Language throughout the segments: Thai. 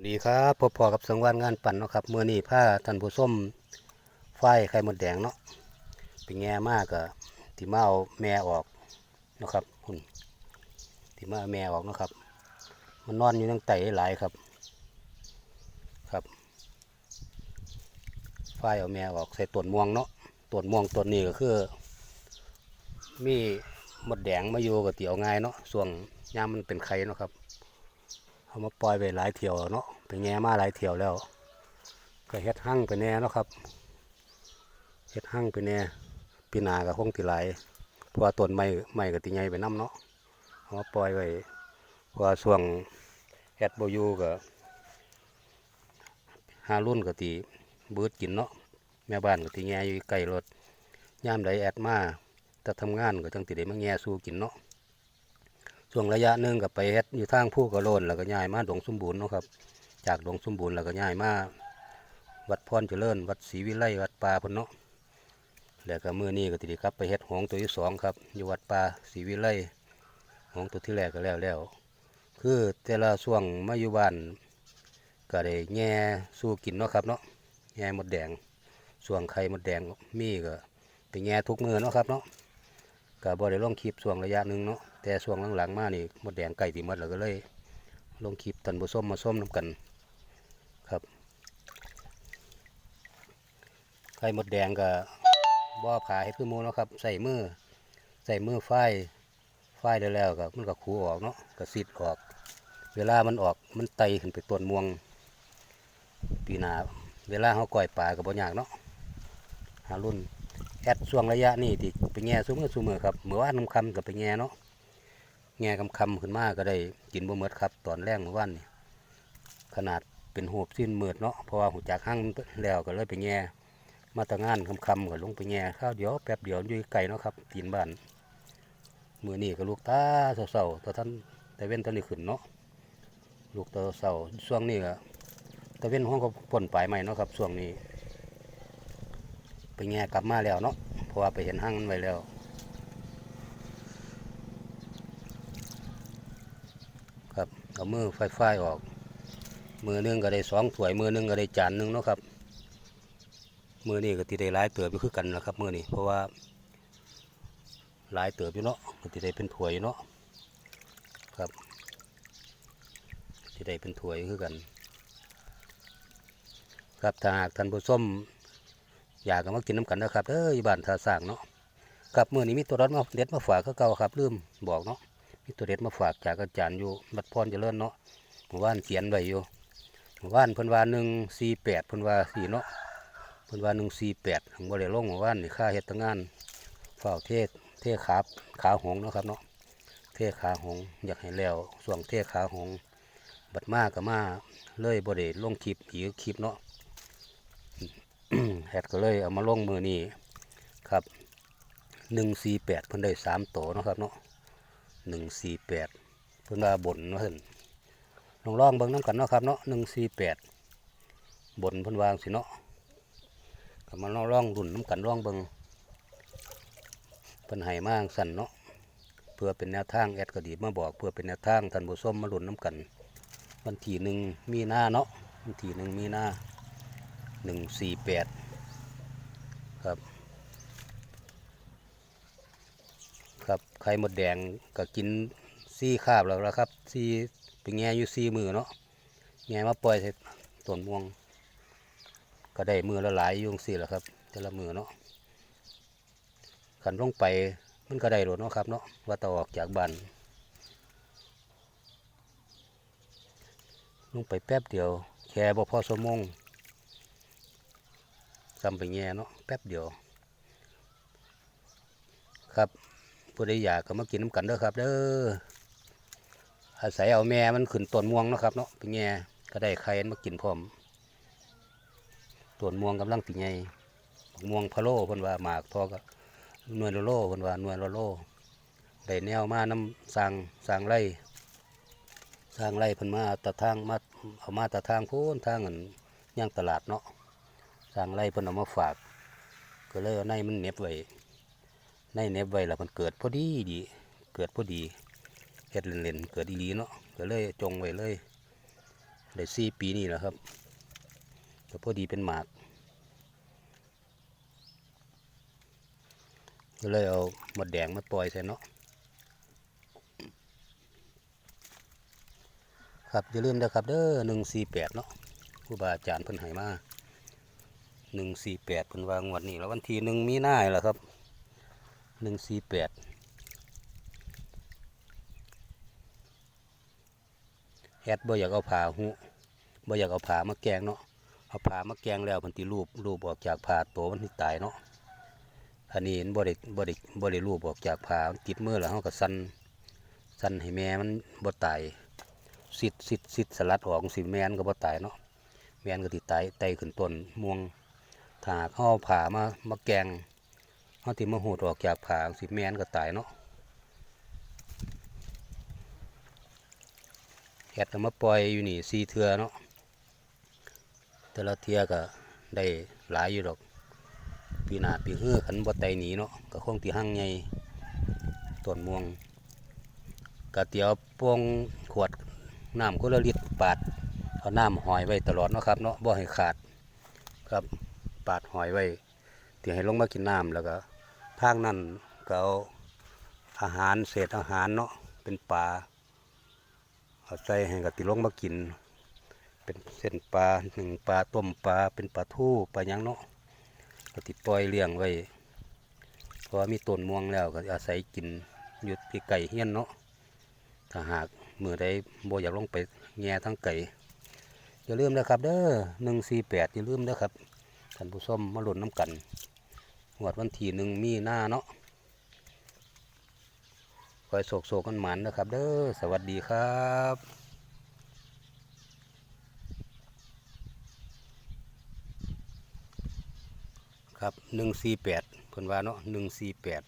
วัสดีครับพบพอกับสังวานงานปั่นเนาะครับเมื่อนี้ผ้าท่านผู้ส้มไฟไข่มดแดงเนาะเป็นแง่มากอะที่มาเอาแม่ออกนะครับคุณที่มาเอาแม่ออกนะครับ มันนอนอยู่ตั้งไตหลายครับ ครับไฟเอาแม่ออกใส่ต้นม่วงเนาะต้นม่วงต้นนี้ก็คือ มีมดแดงมาอยู่กับเตี๋ยวง่ายเนาะส่วงยามมันเป็นไข่เนาะครับ เอามาปล่อยไปหลายเที่ยวแล้วเนาะไปแง่มาหลายเที่ยวแล้ว ก็เฮ็ดหั่งไปแน่เนาะครับเฮ็ดหั่งไปแน่ปีนาก็คงติหลายเพราะว่าต้นไม้ไม้ก็ติใหญ่ไปน้ำเนาะเอามาปล่อยไว้เพราะว่าช่วงเฮ็ดบ่อยู่ก็หารุ่นก็ติเบิดกินเนาะแม่บ้านก็ติแง่อยู่ใกล้รถยามใดแอดมาจะทำงานก็จังติได้มาแง่สู่กินเนาะ ช่วงระยะหนึ่งกับไปเฮ็ดอยู่ทางผู้กระโลนแล้วก็ย้ายมาดงสมบูรณ์เนาะครับ จากดงสมบูรณ์แล้วก็ย้ายมาวัดพรเจริญ วัดศรีวิไลวัดป่าพุ่นเนาะแล้วก็มื้อนี้ก็ติดกลับไปเฮ็ดหงตัวที่สองครับอยู่วัดป่าศรีวิไลหงตัวที่แรกก็แล้วแล้วคือแต่ละช่วงมาอยู่บ้านก็ได้แง่สู้กินเนาะครับเนาะแง่หมดแดงช่วงไข่หมดแดงมีก็ไปแง่ทุกมือเนาะครับเนาะก็บ่ได้ลงคลิปช่วงระยะหนึ่งเนาะ แต่ช่วงหลังๆมานี่หมดแดงไก่ติหมดแล้วก็เลย ลงคลิปตันบุส้มมาส้มน้ำกันครับไข่หมดแดงก็บ่อผาให้คือหมูเนาะครับ ใส่มือใส่มือไฟไฟได้แล้วก็มันก็ขูออกเนาะก็ซิดออก เวลามันออกมันไตขึ้นไปต้นม่วง ปีหนาเวลาเขาก่อยปลาก็บ่ยากเนาะหารุ่นแอดช่วงระยะนี่ที่ไปแง่ซุ้มือซุ้มือครับเมื่อวานน้ำคำกับไปแง่เนาะ แง่คำคำขึ้นมาก็ได้กินบ่เมดครับ ตอนแรกเมื่อวานนี่ขนาดเป็นหูบสิ้นเมืดเนาะเพราะว่าหูจากห้างแล้วก็เลยไปแง่มาแตงานคำคำก็ลงไปแง่ข้าวเดียวแป๊บเดียวอยู่ไกลเนาะครับตีนบ้านมือนี่ก็ลูกตาเศร้าๆตอนท่านแต่เว้นตอนนี้ขึ้นเนาะลูกตาเศร้าช่วงนี้ก็แต่เว้นห้องก็ป่นปลายใหม่เนาะครับช่วงนี้ ไปแง่กลับมาแล้วเนาะเพราะว่าไปเห็นห้างมันไว้แล้ว ครับเอามือไฟไฟออก มือนึงก็ได้สองถ้วย มือหนึงก็ได้จานหนึงเนาะครับ มือนี้ก็ติได้หลายเติบอยู่คือกันนะครับ มือนี้เพราะว่าหลายเติบอยู่เนาะก็ติได้เป็นถ้วยเนาะครับติได้เป็นถ้วยคือกัน ครับถ้าหากท่านผู้ชมอยากก็มากินน้ำกันนะครับเด้ออยู่บ้านท่าสร้างเนาะครับมือนี้มีตัวรถมาเด็ดมาฝากก็เก่าครับลืมบอกเนาะ มีตัวเด็ดมาฝากจากอาจารย์อยู่บัดพรเจริญเนาะหมู่บ้านเขียนไว้อยู่หมู่บ้านเพิ่นว่าหนึ่งสี่แปดเพิ่นว่าสี่เนาะเพิ่นว่าหนึ่งสี่แปดของบริลงหมู่บ้านนี่ค่าเฮ็ดงานเฝ้าเทศเทขาขาหงเนาะครับเนาะเทขาหงอยากให้แล้วส่วงเทขาหงบัดมาก็มาเลยบ่ได้ลงคลิปอีกคลิปเนาะแฮดก็เลยเอามาลงมือนี้ครับหนึ่งสี่แปดเพิ่นได้สามโตเนาะครับเนาะ หนึ่งสี่แปดเพิ่นว่าบนเนเพิ่นลองลองเบิ่งน้ำกันเนาะครับเนาะหนึ่งสี่แปดบนเพิ่นวางสิเนาะก็มาลองลองรุ่นน้ำกันลองเบิ่งเพิ่นให้มาจั่งสั่นเนาะเพื่อเป็นแนวทางแอดก็ดีมาบอก เพื่อเป็นแนวทางท่านผู้ชมมารุ่นน้ำกัน วันที่หนึ่งมีหน้าเนาะวันที่หนึ่งมีหน้าหนึ่งสี่แปดครับ ไข่มดแดงก็กินซี่คาบแล้วละครับซี่เป็นแง่อยู่ซี่มือเนาะแง่มาปล่อยใส่ต้นม่วง ก็ได้มือละหลายยุงสี่แหละครับ แต่ละมือเนาะขันลงไปมันก็ได้หลดเนาะครับเนาะว่าต่อออกจากบ้านลงไปแป๊บเดียว แค่บ่พอสมงซ้ำไปแง่เนาะแป๊บเดียว ครับ ผู้ใดอยากก็มากินน้ำกันเด้อครับ เด้ออาศัยเอาแม่มันขึ้นต้นม่วงนะครับเนาะไปแง่ก็ได้ไข่มากินพร้อมต้นม่วงกำลังปีใหญ่บักม่วงพะโล้เพิ่นว่าหมากทอก็หน่วยละโลเพิ่นว่าหน่วยละโล่ได้แนวมาน้ำสร้างสร้างไร่สร้างไร่เพิ่นมาตะทางมาเอามาตะทางพูนทางอันย่างตลาดเนาะสร้างไรเพิ่นเอามาฝาก ก็เลยเอาในมันเน็บไว้ ในเน็บไว้แล้วมันเกิดพอดีดี เกิดพอดีเฮ็ดเล่นๆเกิดอีหลีเนาะก็เลยจงไว้เลยได้สี่ปีนี่แหละครับก็พอดีเป็นหมากก็เลยเอาหมดแดงมาปล่อยใส่เนาะครับอย่าลืมนะครับเด้อหนึ่งสี่แปดเนาะครูบาอาจารย์เพิ่นให้มาหนึ่งสี่แปดเพิ่นวางวันนี้แล้ววันที่หนึ่งมีหนาแหละครับ หนึ่งสี่แปดแอดบ่อยากเอาผ้าหูบ่อยากเอาผ้ามาแกงเนาะเอาผ้ามาแกงแล้วมันติรูปรูปออกจากผ้าโตมันตายเนาะอันนี้บ่ได้บ่ได้บ่ได้รูปออกจากผ้าติดมือแล้วเฮาก็สั่นสั่นให้แม่มันบ่ตายสิดสิดสิดสลัดออกสิแม่นก็บ่ตายเนาะแม่นก็สิตายไตขึ้นต้นม่วงถ้าเฮาเอผ้ามามาแกง เฮาสิมาหูดออกจากผ้าสิแม่นก็ตายเนาะแอดมาปล่อยอยู่นี่สี่เทือเนาะแต่ละเทือก็ได้หลายอยู่ดอกปีหนาปีเฮือขันบ่ไตหนีเนาะก็คงที่หั่งใหญ่ต้นม่วงกะเตียวปงขวดน้ำก็ละลิตรปาดเอาน้ำหอยไว้ตลอดเนาะครับเนาะบ่ให้ขาดครับปาดหอยไว้ที่ให้ลงมากินน้ำแล้วก็ ทางนั้นก็เอาอาหารเศษอาหารเนาะเป็นปลาเอาใส่ให้กับติลงมากิน เป็นเส้นปลาหนึ่งปลาต้มปลาเป็นปลาทูปลาหยังเนาะก็ติปล่อยเลี้ยงไว้เพราะมีต้นม่วงแล้วก็อาศัยกินอยู่ที่ไก่เฮี้ยนเนาะถ้าหากมือใดโบอยากลงไปแง่ทั้งไก่อย่าลืมนะครับเด้อหนึ่งสี่แปดอย่าลืมนะครับท่านผู้ชมมาหล่นน้ำกัน หวดวันที่หนึ่งมีหน้าเนาะคอยโศกโศกกันหมันนะครับ เด้อสวัสดีครับครับหนึ่งสี่แปดเพิ่นว่าเนาะหนึ่งสี่แปด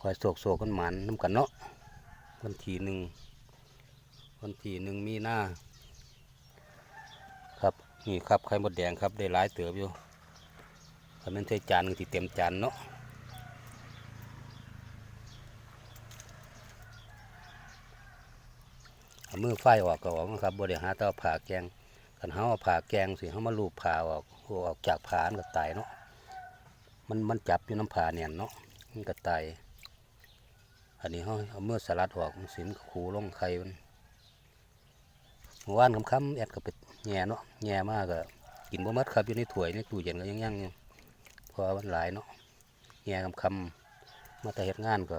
คอยโศกโศกกันหมันน้ำกันเนาะวันที่หนึ่งวันที่หนึ่งมีหน้า ครับนี่ครับไข่มดแดงครับได้หลายเติบอยู่ ถ้ามันใช้จานก็สิเต็มจานเนาะเอามือไฟออกก็ออกนะครับบริหารเตาผ่าแกงคันเฮาผ่าแกงสิเฮามาลูบผ่าออกอออกจากผ่านก็ตายเนาะมันมันจับอยู่น้ำผ่าเนี่ยเนาะมันก็ตายอันนี้เฮาเอามือสลัดออกสินขูลงไข่มันเมื่อวานคำๆแอดก็ไปแง่เนาะแง่มากก็กินบ่หมดครับอยู่ในถ้วยในตู้เย็นก็ยังยังอยู่าะ ว่ามันหลายเนาะแง่ค่ำมาแต่เฮ็ดงานก็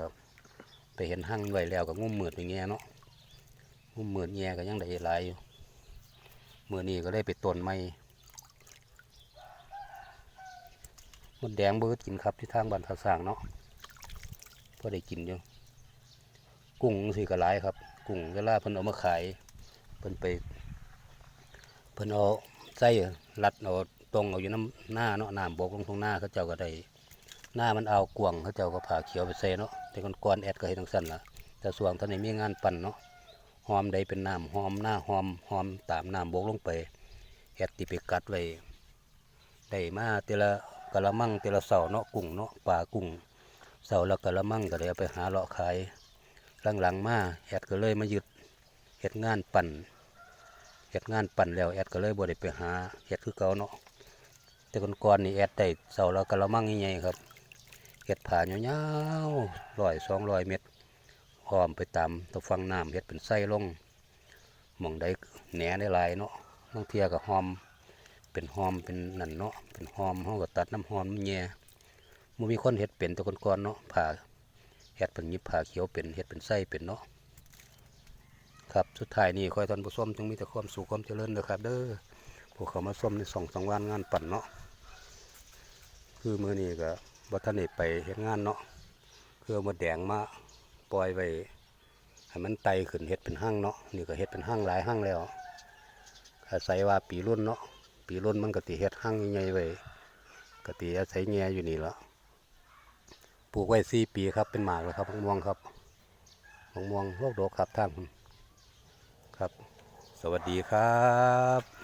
ไปเห็นหั่งไว้แล้วก็งุ่มมืดอย่างเงี้ยเนาะมุมเหมือนแง่ก็ยังได้หลายอยู่มือนี้ก็ได้ไปต้นไม้มดแดงเบิดกินครับที่ทางบ้านทาสางเนาะพอได้กินอยู่กุ้งสิก็หลายครับ กุ้งเวลาเพิ่นเอามาขายเพิ่นไปเพิ่นเอาใส่รัดเอา ตรงเอาอยู่น้ำหน้าเนาะน้ำบกลงตรงหน้าเขาเจ้าก็ได้หน้ามันเอากวงเขาเจ้าก็ผ่าเขียวไปใส่เนาะแต่ก่อนๆแอดก็เห็นทั้งสั้นละแต่ส่วนตอนนี้มีงานปั่นเนาะหอมใดเป็นน้ำหอมหน้าหอมหอมตามน้ำโบกลงไปแอดติไปกัดไว้ได้มาเตละกะละมังเตละเสาเนาะกุ้งเนาะปลากุ้งเสาละกะละมังก็เลยไปหาเลาะขายหลังๆมาแอดก็เลยมายึดเฮ็ดงานปั่นเฮ็ดงานปั่นแล้วแอดก็เลยบ่ได้ไปหาเฮ็ดคือเก่าเนาะ แต่ก่อนๆนี่แอดได้เสาละกะละมังใหญ่ๆครับเฮ็ดผ่ายาวๆร้อยสองร้อยเมตรอ้อมไปตามตะฟังน้ำเฮ็ดเป็นไส้ลงมองได้แหนได้ลายเนาะบางเทียก็หอม เป็นหอมเป็นนั่นเนาะเป็นหอมเฮาก็ตัดน้ำหอมมันแย่บ่มีคนเฮ็ดเป็นตะก่อนๆเนาะผ่าเฮ็ดเป็นยิบผ่าเขียวเป็นเฮ็ดเป็นไส้เป็นเนาะครับสุดท้ายนี้ขอให้ท่านผู้ชมจงมีแต่ความสุขความเจริญเด้อครับ เด้อพวกเขามาส้มในสองสองวันงานปั่นเนาะ คือมือนี้ก็บ่ทันได้ไปเฮ็ดงานเนาะคือมาแดงมาปล่อยไว้ให้มันไตขึ้นเห็ดเป็นห้างเนาะนี่ก็เห็ดเป็นห้างหลายห้างแล้วอาศัยว่าปีรุ่นเนาะปีรุ่นมันก็ติเห็ดห้างใหญ่ไว้ก็ติอาศัยแง่อยู่นี่ละปลูกไว้สี่ปีครับเป็นหมากแล้วครับมะม่วงครับมะม่วงโรคโดกครับท่านครับ สวัสดีครับ